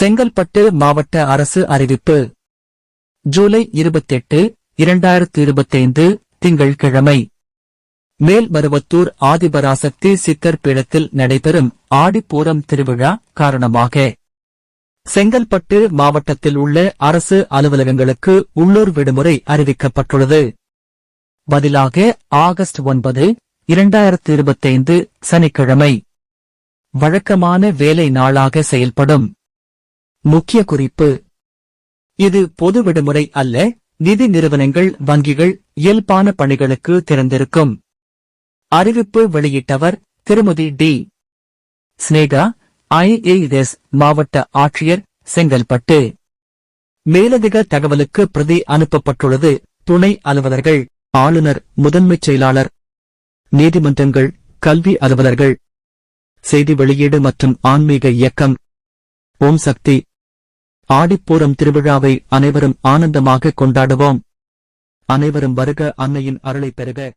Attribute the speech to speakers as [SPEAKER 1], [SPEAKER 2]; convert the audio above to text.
[SPEAKER 1] செங்கல்பட்டு மாவட்ட அரசு அறிவிப்பு. ஜூலை இருபத்தெட்டு இரண்டாயிரத்து இருபத்தைந்து திங்கள்கிழமை. மேல்மருவத்தூர் ஆதிபராசக்தி சித்தர் பீடத்தில் நடைபெறும் ஆடிப்பூரம் திருவிழா காரணமாக. செங்கல்பட்டு மாவட்டத்தில் உள்ள அரசு அலுவலகங்களுக்கு உள்ளூர் விடுமுறை அறிவிக்கப்பட்டுள்ளது. பதிலாக ஆகஸ்ட் ஒன்பது இரண்டாயிரத்து இருபத்தைந்து சனிக்கிழமை. வழக்கமான வேலை நாளாக செயல்படும். முக்கிய குறிப்பு. இது பொது விடுமுறை அல்ல நிதி நிறுவனங்கள் வங்கிகள் இயல்பான பணிகளுக்கு திறந்திருக்கும். அறிவிப்பு வெளியிட்டவர் திருமதி டி. ஸ்னேகா ஐஏஎஸ் மாவட்ட ஆட்சியர் செங்கல்பட்டு. மேலதிக தகவலுக்கு பிரதி அனுப்பப்பட்டுள்ளது துணை அலுவலர்கள் ஆளுநர் முதன்மைச் செயலாளர் நீதிமன்றங்கள் கல்வி அலுவலர்கள். செய்தி வெளியீடு மற்றும் ஆன்மீக இயக்கம். ஓம் சக்தி. ஆடிப்பூரம் திருவிழாவை அனைவரும் ஆனந்தமாக கொண்டாடுவோம். அனைவரும் வருக அன்னையின் அருளை பெறுக.